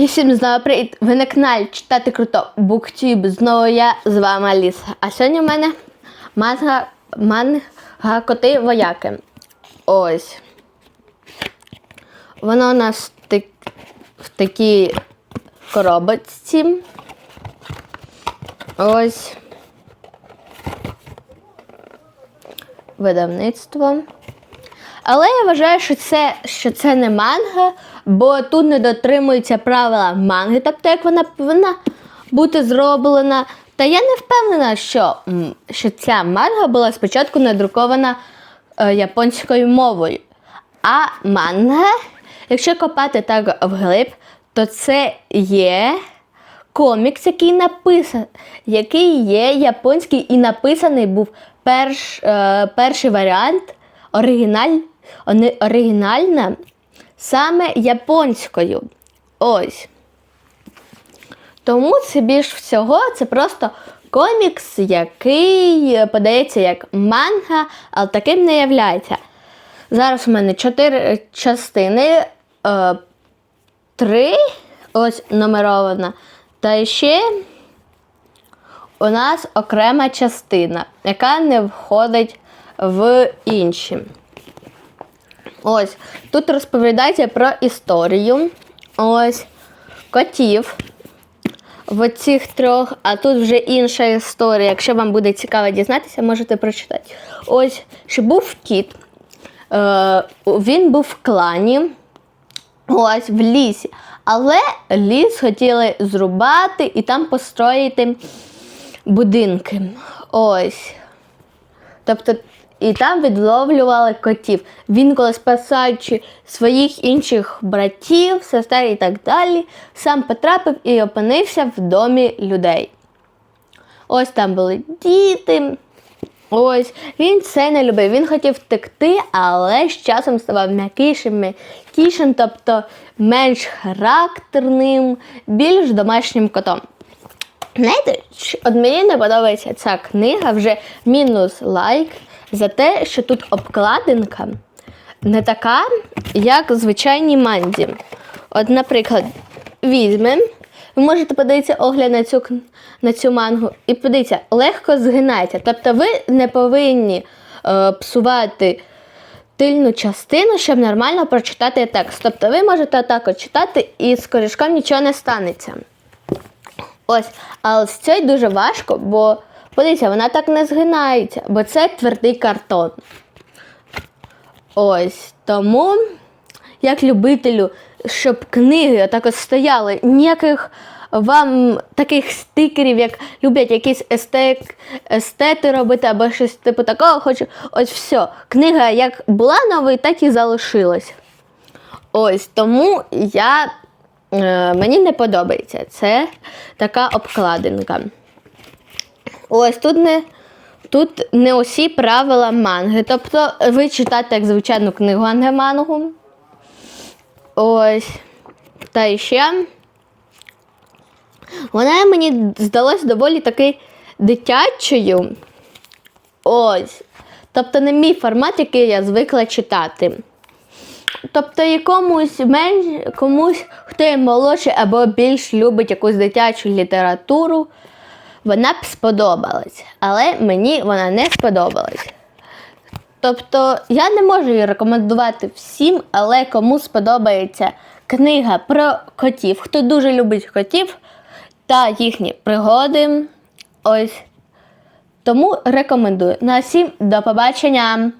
І всім знову привіт! Ви на каналі читати круто Буктюб. Знову я з вами Аліса. А сьогодні в мене манга, манга коти вояки. Ось. Воно у нас так, в такій коробочці. Ось. Видавництво. Але я вважаю, що це, що це не манга, бо тут не дотримуються правила манги, тобто як вона повинна бути зроблена. Та я не впевнена, що, що ця манга була спочатку надрукована е, японською мовою. А манга, якщо копати так вглиб, то це є комікс, який написан, який є японський і написаний був перш, е, перший варіант оригіналь, оригінальна саме японською. Ось. Тому це більш всього це просто комікс, який е, подається як манга, але таким не являється. Зараз у мене чотири частини, е, три ось номерована. Та ще у нас окрема частина, яка не входить в інші. Ось, тут розповідається про історію. Ось котів в цих трьох, а тут вже інша історія. Якщо вам буде цікаво дізнатися, можете прочитати. Ось, що був кіт. Е, він був в клані. Ось в лісі. Але ліс хотіли зрубати і там построїти будинки. Ось. Тобто, і там відловлювали котів. Він, коли спасаючи своїх інших братів, сестер і так далі, сам потрапив і опинився в домі людей. Ось там були діти. Ось він це не любив. Він хотів втекти, але з часом ставав м'якішим, м'якішим, тобто менш характерним, більш домашнім котом. Знаєте, от мені не подобається ця книга вже мінус лайк за те, що тут обкладинка не така, як в звичайній манді. От, наприклад, візьмемо, ви можете подивитися огляд на цю, на цю мангу і подивіться, легко згинається. Тобто ви не повинні е, псувати тильну частину, щоб нормально прочитати текст. Тобто ви можете так от читати і з корішком нічого не станеться. Ось, але з цією дуже важко, бо подивіться, вона так не згинається, бо це твердий картон. Ось тому, як любителю, щоб книги отак от стояли, ніяких вам таких стикерів, як люблять якісь естек, естети робити або щось типу такого, хочу. Ось все. Книга як була новою, так і залишилась. Ось тому я, мені не подобається. Це така обкладинка. Ось тут не, тут не усі правила манги. Тобто ви читаєте як звичайну книгу, а не мангу. Ось. Та ще. Вона мені здалась доволі таки дитячою. Ось. Тобто не мій формат, який я звикла читати. Тобто якомусь менш комусь, хто є молодший або більш любить якусь дитячу літературу, вона б сподобалась. Але мені вона не сподобалась. Тобто я не можу її рекомендувати всім, але кому сподобається книга про котів, хто дуже любить котів та їхні пригоди. Ось. Тому рекомендую. На всім до побачення!